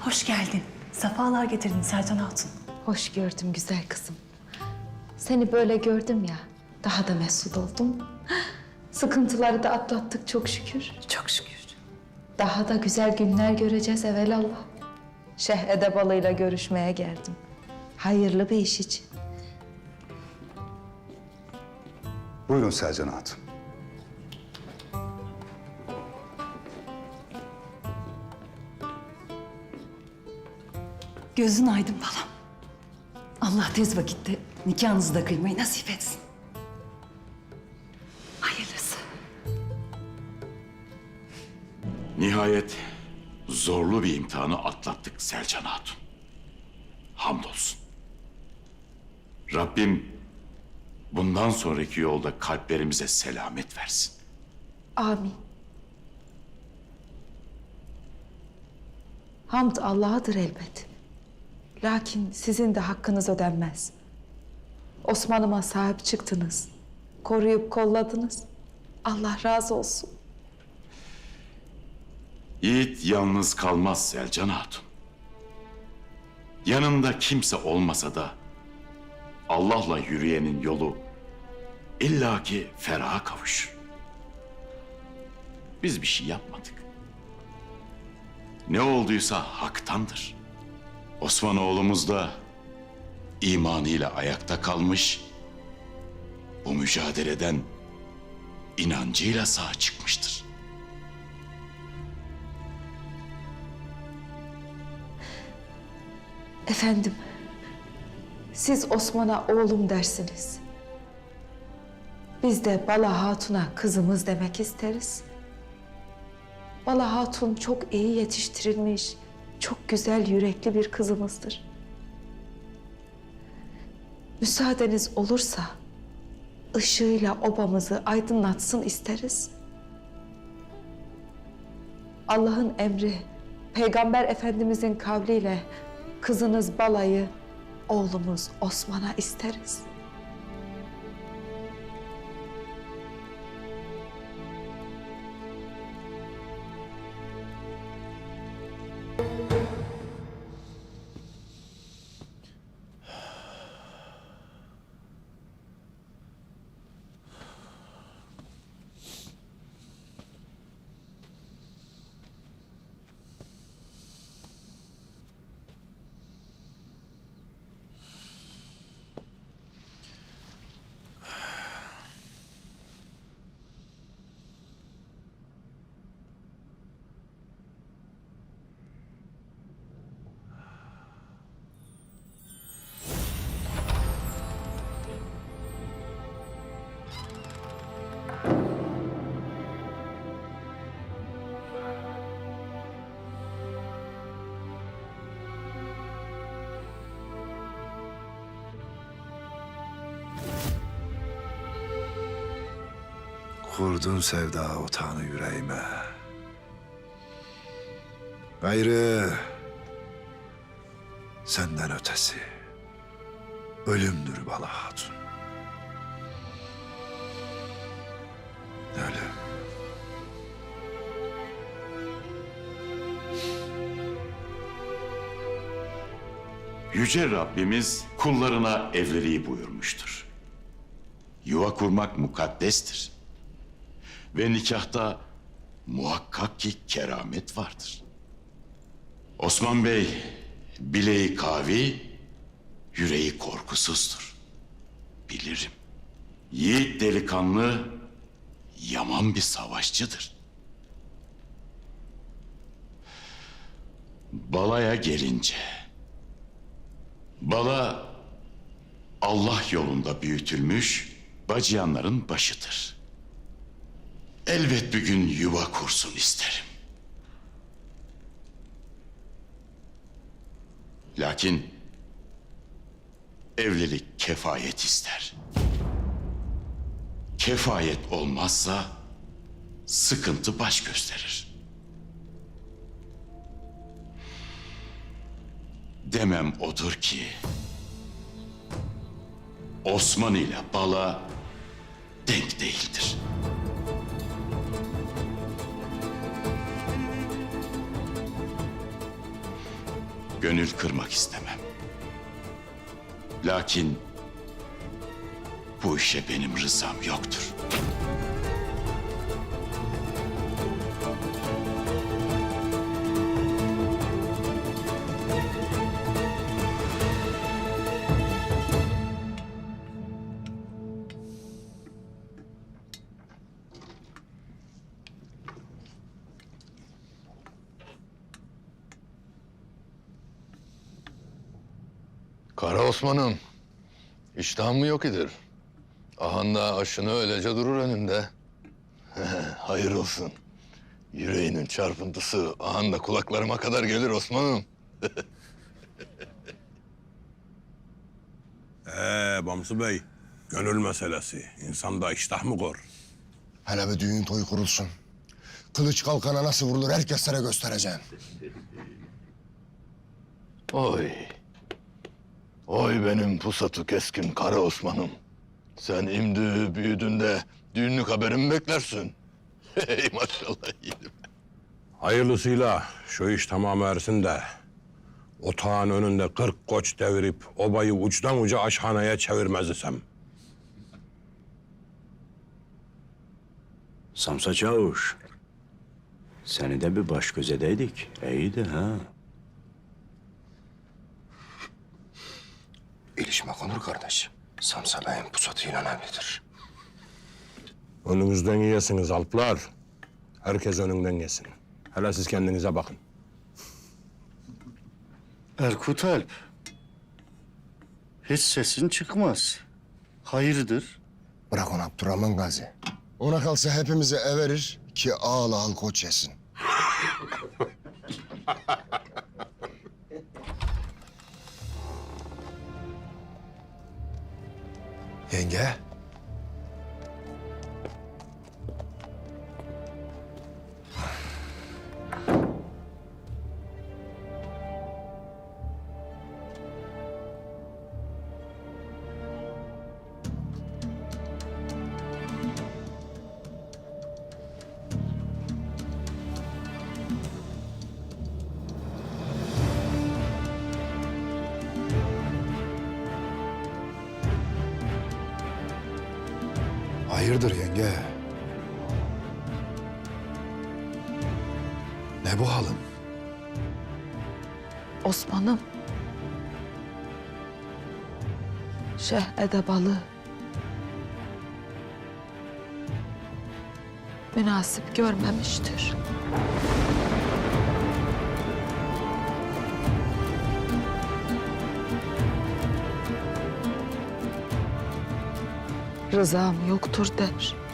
Hoş geldin. Sefalar getirdin Sercan Hatun. Hoş gördüm güzel kızım. Seni böyle gördüm ya, daha da mesut oldum. Sıkıntıları da atlattık çok şükür. Çok şükür. Daha da güzel günler göreceğiz evelallah. Şeyh Edebalı'yla görüşmeye geldim. Hayırlı bir iş için. Buyurun Selcan Hatun. Gözün aydın balam. Allah tez vakitte nikahınızı da kıymayı nasip etsin. Hayırlısı. Nihayet zorlu bir imtihanı atlattık Selcan Hatun. Hamdolsun. Rabbim bundan sonraki yolda kalplerimize selamet versin. Amin. Hamd Allah'adır elbet. Lakin sizin de hakkınız ödenmez. Osman'ıma sahip çıktınız. Koruyup kolladınız. Allah razı olsun. Yiğit yalnız kalmaz Selcan Hatun. Yanında kimse olmasa da Allah'la yürüyenin yolu illaki feraha kavuşur. Biz bir şey yapmadık. Ne olduysa haktandır. Osman oğlumuz da imanıyla ayakta kalmış, bu mücadeleden inancıyla sağ çıkmıştır. Efendim, siz Osman'a oğlum dersiniz. Biz de Bala Hatun'a kızımız demek isteriz. Bala Hatun çok iyi yetiştirilmiş, çok güzel yürekli bir kızımızdır. Müsaadeniz olursa ışığıyla obamızı aydınlatsın isteriz. Allah'ın emri, Peygamber Efendimizin kavliyle kızınız Bala'yı, oğlumuz Osman'a isteriz. Kurdun sevda otağını yüreğime. Gayrı senden ötesi ölümdür Bala Hatun. Ölüm. Yüce Rabbimiz kullarına evliliği buyurmuştur. Yuva kurmak mukaddestir. Ve nikahta muhakkak ki keramet vardır. Osman Bey bileği kavi, yüreği korkusuzdur. Bilirim. Yiğit delikanlı yaman bir savaşçıdır. Balaya gelince Bala Allah yolunda büyütülmüş bacıyanların başıdır. Elbet bir gün yuva kursun isterim. Lakin evlilik kefayet ister. Kefayet olmazsa sıkıntı baş gösterir. Demem odur ki Osman ile Bala denk değildir. Gönül kırmak istemem. Lakin bu işe benim rızam yoktur. Kara Osman'ım, iştahın mı yok idir? Ahanda aşını öylece durur önünde. Hayır olsun. Yüreğinin çarpıntısı ahanda kulaklarıma kadar gelir Osman'ım. Ee Bamsı Bey, gönül meselesi. İnsanda iştah mı kor? Hele bir düğün toyu kurulsun. Kılıç kalkana nasıl vurulur herkeslere göstereceğim. Oy. Oy benim pusatı keskin Kara Osman'ım. Sen imdi büyüdüğünde düğünlük haberimi beklersin. Hey maşallah yiğidim. Hayırlısıyla şu iş tamam ersin de... ...otağın önünde kırk koç devirip... ...obayı uçtan uca aşhaneye çevirmez isem. Samsa Çavuş. Seni de bir baş göz edeydik. İyiydi ha. İlişme konur kardeş. Samsa Bey'in pusatıyla önemlidir. Önünüzden yiyesiniz alplar. Herkes önünden yesin. Hele siz kendinize bakın. Erkut Alp. Hiç sesin çıkmaz. Hayırdır? Bırak onu Abdurrahman Gazi. Ona kalsa hepimizi everir ki ağla al koç yesin. Yenge. Hayırdır yenge? Ne bu halin? Osman'ım. Şeyh Edebalı. Münasip görmemiştir. Rızam yoktur der.